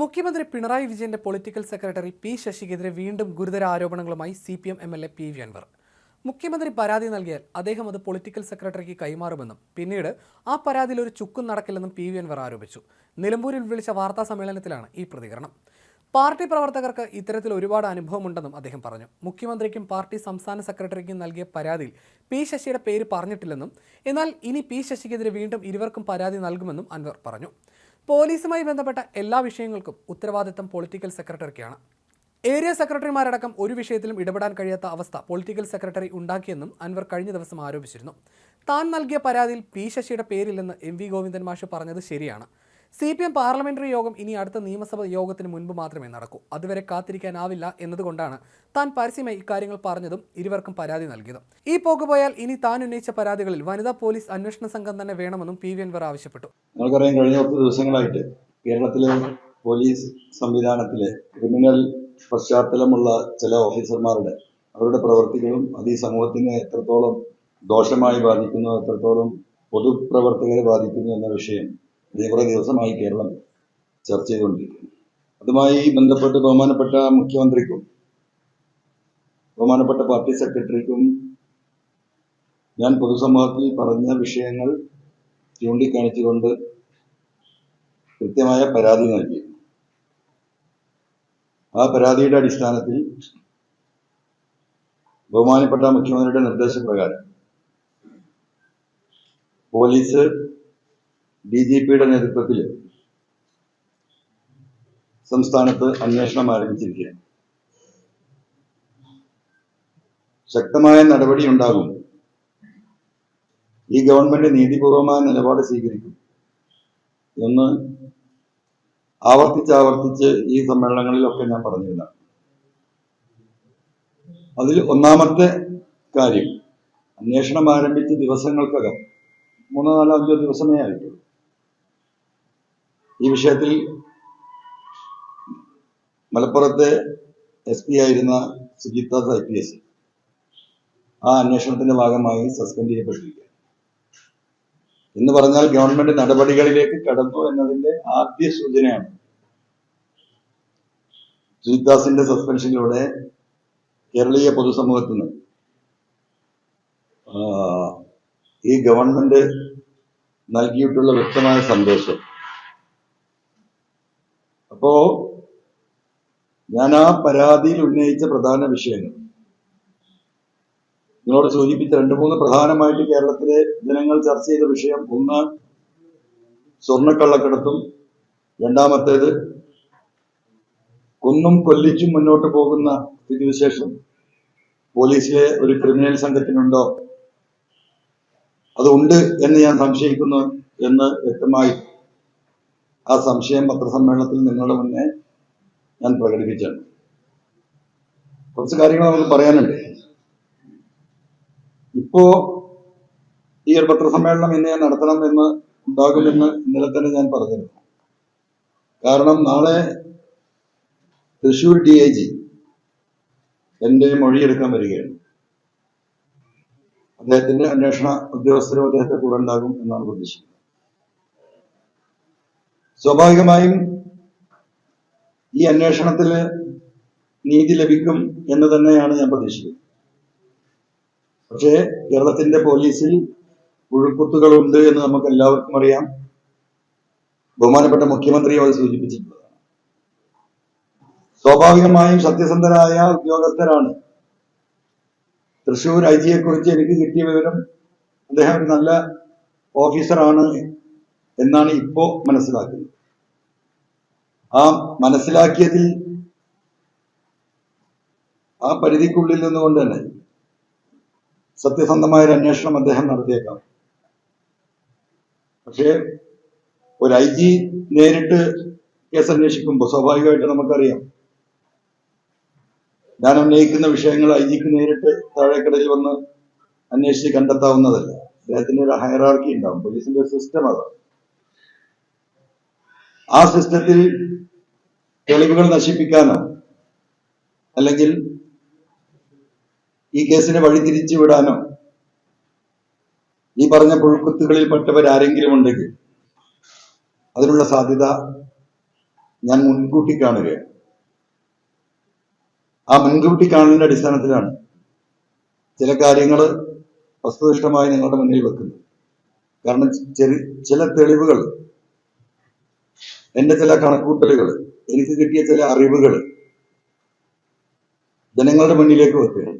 മുഖ്യമന്ത്രി പിണറായി വിജയന്റെ political secretary P ശശിക്കെതിരെ വീണ്ടും ഗുരുതര ആരോപണങ്ങളുമായി C P M M L A P V Anvar. മുഖ്യമന്ത്രി പരാതി നൽകിയാൽ അദ്ദേഹം അത് പൊളിറ്റിക്കൽ സെക്രട്ടറിക്ക് കൈമാറുമെന്നും പിന്നീട് ആ പരാതിയിൽ ഒരു ചുക്കും നടക്കില്ലെന്നും പി വി അൻവർ ആരോപിച്ചു. നിലമ്പൂരിൽ വിളിച്ച വാർത്താ സമ്മേളനത്തിലാണ് ഈ പ്രതികരണം. പാർട്ടി പ്രവർത്തകർക്ക് ഇത്തരത്തിൽ ഒരുപാട് അനുഭവമുണ്ടെന്നും അദ്ദേഹം പറഞ്ഞു. മുഖ്യമന്ത്രിക്കും പാർട്ടി സംസ്ഥാന സെക്രട്ടറിക്കും നൽകിയ പരാതിയിൽ പി ശശിയുടെ പേര് പറഞ്ഞിട്ടില്ലെന്നും എന്നാൽ ഇനി പി ശശിക്കെതിരെ വീണ്ടും ഇരുവർക്കും പരാതി നൽകുമെന്നും അൻവർ പറഞ്ഞു. പോലീസുമായി ബന്ധപ്പെട്ട എല്ലാ വിഷയങ്ങൾക്കും ഉത്തരവാദിത്തം പൊളിറ്റിക്കൽ സെക്രട്ടറിക്കാണ് ഏരിയ സെക്രട്ടറിമാരടക്കം ഒരു വിഷയത്തിലും ഇടപെടാൻ കഴിയാത്ത അവസ്ഥ പൊളിറ്റിക്കൽ സെക്രട്ടറി ഉണ്ടാക്കിയെന്നും അൻവർ കഴിഞ്ഞ ദിവസം ആരോപിച്ചിരുന്നു. താൻ നൽകിയ പരാതിയിൽ പി ശശിയുടെ പേരില്ലെന്ന് എം വി ഗോവിന്ദൻ മാഷ് പറഞ്ഞത് ശരിയാണ്. സി പി എം പാർലമെന്ററി യോഗം ഇനി അടുത്ത നിയമസഭാ യോഗത്തിന് മുൻപ് മാത്രമേ നടക്കൂ. അതുവരെ കാത്തിരിക്കാനാവില്ല എന്നതുകൊണ്ടാണ് താൻ പരസ്യമായി ഇക്കാര്യങ്ങൾ പറഞ്ഞതും ഇരുവർക്കും പരാതി നൽകിയതും. ഈ പോക്ക് പോയാൽ ഇനി താൻ ഉന്നയിച്ച പരാതികളിൽ വനിതാ പോലീസ് അന്വേഷണ സംഘം തന്നെ വേണമെന്നും പി വി അൻവർ ആവശ്യപ്പെട്ടു. നമുക്കറിയാം കഴിഞ്ഞ കുറച്ച് ദിവസങ്ങളായിട്ട് കേരളത്തിലെ പോലീസ് സംവിധാനത്തിലെ ക്രിമിനൽ പശ്ചാത്തലമുള്ള ചില ഓഫീസർമാരുടെ അവരുടെ പ്രവർത്തികളും അത് ഈ സമൂഹത്തിനെ എത്രത്തോളം ദോഷമായി ബാധിക്കുന്നു എത്രത്തോളം പൊതുപ്രവർത്തകരെ ബാധിക്കുന്നു എന്ന വിഷയം കുറേ ദിവസമായി കേരളം ചർച്ച ചെയ്തുകൊണ്ടിരിക്കുന്നു. അതുമായി ബന്ധപ്പെട്ട് ബഹുമാനപ്പെട്ട മുഖ്യമന്ത്രിക്കും ബഹുമാനപ്പെട്ട പാർട്ടി സെക്രട്ടറിക്കും ഞാൻ പൊതുസമൂഹത്തിൽ പറഞ്ഞ വിഷയങ്ങൾ ചൂണ്ടിക്കാണിച്ചുകൊണ്ട് കൃത്യമായ പരാതി നൽകി ആ പരാതിയുടെ അടിസ്ഥാനത്തിൽ ബഹുമാനപ്പെട്ട മുഖ്യമന്ത്രിയുടെ നിർദ്ദേശപ്രകാരം പോലീസ് ഡി ജി പിയുടെ നേതൃത്വത്തിൽ സംസ്ഥാനത്ത് അന്വേഷണം ആരംഭിച്ചിരിക്കുകയാണ്. ശക്തമായ നടപടി ഉണ്ടാകും. ഈ ഗവൺമെന്റ് നീതിപൂർവമായ നിലപാട് സ്വീകരിക്കും എന്ന് ആവർത്തിച്ച് ആവർത്തിച്ച് ഈ സമ്മേളനങ്ങളിലൊക്കെ ഞാൻ പറഞ്ഞിരുന്നതാണ് അതിൽ ഒന്നാമത്തെ കാര്യം അന്വേഷണം ആരംഭിച്ച ദിവസങ്ങൾക്കകം മൂന്നോ നാലോ അഞ്ചോ ദിവസമേ ആയിട്ടുള്ളൂ. ഈ വിഷയത്തിൽ മലപ്പുറത്തെ എസ് പി ആയിരുന്ന സുജിത ഐ പി എസ് ആ അന്വേഷണത്തിന്റെ ഭാഗമായി സസ്പെൻഡ് ചെയ്യപ്പെട്ടിരിക്കുകയാണ്. എന്ന് പറഞ്ഞാൽ ഗവൺമെന്റ് നടപടികളിലേക്ക് കടന്നു എന്നതിന്റെ ആദ്യ സൂചനയാണ് സുജിത്ദാസിന്റെ സസ്പെൻഷനിലൂടെ കേരളീയ പൊതുസമൂഹത്തിന്. ഈ ഗവൺമെന്റ് നൽകിയിട്ടുള്ള വ്യക്തമായ സന്ദേശം അപ്പോ ഞാൻ ആ പരാതിയിൽ ഉന്നയിച്ച പ്രധാന വിഷയങ്ങൾ. നിങ്ങളോട് സൂചിപ്പിച്ച രണ്ട് മൂന്ന് പ്രധാനമായിട്ട് കേരളത്തിലെ ജനങ്ങൾ ചർച്ച ചെയ്ത വിഷയം. ഒന്ന് സ്വർണക്കള്ളക്കടത്തും. രണ്ടാമത്തേത് കൊന്നും കൊല്ലിച്ചും മുന്നോട്ട് പോകുന്ന സ്ഥിതിവിശേഷം. പോലീസിലെ ഒരു ക്രിമിനൽ സംഘത്തിനുണ്ടോ? അതുണ്ട് എന്ന് ഞാൻ സംശയിക്കുന്നു എന്ന് വ്യക്തമായി ആ സംശയം പത്രസമ്മേളനത്തിൽ നിങ്ങളുടെ മുന്നേ ഞാൻ പ്രകടിപ്പിച്ചാണ് കുറച്ച് കാര്യങ്ങൾ നമുക്ക് പറയാനുണ്ട്. ഇപ്പോ ഈ ഒരു പത്രസമ്മേളനം ഇന്ന് ഞാൻ നടത്തണം എന്ന് ഉണ്ടാകുമെന്ന് ഇന്നലെ തന്നെ ഞാൻ പറഞ്ഞിരുന്നു. കാരണം നാളെ തൃശൂർ ഡി ഐ ജി എന്റെ മൊഴിയെടുക്കാൻ വരികയാണ്. അദ്ദേഹത്തിന്റെ അന്വേഷണ ഉദ്യോഗസ്ഥരും അദ്ദേഹത്തെ കൂടെ ഉണ്ടാകും എന്നാണ് പ്രതീക്ഷിക്കുന്നത്. സ്വാഭാവികമായും ഈ അന്വേഷണത്തിൽ നീതി ലഭിക്കും എന്ന് തന്നെയാണ് ഞാൻ പ്രതീക്ഷിക്കുന്നത്. പക്ഷേ കേരളത്തിന്റെ പോലീസിൽ ഉഴുക്കുത്തുകളുണ്ട് എന്ന് നമുക്ക് എല്ലാവർക്കും അറിയാം. ബഹുമാനപ്പെട്ട മുഖ്യമന്ത്രിയും അത് സൂചിപ്പിച്ചിട്ടുള്ളതാണ്. സ്വാഭാവികമായും സത്യസന്ധരായ ഉദ്യോഗസ്ഥരാണ്. തൃശൂർ ഐ ജിയെ കുറിച്ച് എനിക്ക് കിട്ടിയ വിവരം അദ്ദേഹം ഒരു നല്ല ഓഫീസറാണ് എന്നാണ് ഇപ്പോ മനസ്സിലാക്കുന്നത്. ആ മനസ്സിലാക്കിയതിൽ ആ പരിധിക്കുള്ളിൽ നിന്നുകൊണ്ട് തന്നെ സത്യസന്ധമായ ഒരു അന്വേഷണം അദ്ദേഹം നടത്തിയേക്കാം. പക്ഷേ ഒരു ഐ ജി നേരിട്ട് കേസ് അന്വേഷിക്കുമ്പോൾ സ്വാഭാവികമായിട്ട് നമുക്കറിയാം ഞാൻ ഉന്നയിക്കുന്ന വിഷയങ്ങൾ ഐ ജിക്ക് നേരിട്ട് താഴേക്കടയിൽ വന്ന് അന്വേഷിച്ച് കണ്ടെത്താവുന്നതല്ല. അദ്ദേഹത്തിന്റെ ഒരു ഹയറാർക്കി ഉണ്ടാവും. പോലീസിന്റെ ഒരു സിസ്റ്റം അതാണ്. ആ സിസ്റ്റത്തിൽ തെളിവുകൾ നശിപ്പിക്കാനോ അല്ലെങ്കിൽ ഈ കേസിനെ വഴിതിരിച്ചു വിടാനോ ഈ പറഞ്ഞ പുഴുക്കുത്തുകളിൽ പെട്ടവരാരെങ്കിലും ഉണ്ടെങ്കിൽ അതിനുള്ള സാധ്യത ഞാൻ മുൻകൂട്ടി കാണുകയാണ്. ആ മുൻകൂട്ടി കാണലിന്റെ അടിസ്ഥാനത്തിലാണ് ചില കാര്യങ്ങൾ വസ്തുനിഷ്ഠമായി നിങ്ങളുടെ മുന്നിൽ വെക്കുന്നത്. കാരണം ചെറിയ ചില തെളിവുകൾ എന്റെ ചില കണക്കൂട്ടലുകൾ എനിക്ക് കിട്ടിയ ചില അറിവുകൾ ജനങ്ങളുടെ മുന്നിലേക്ക് വെക്കുകയാണ്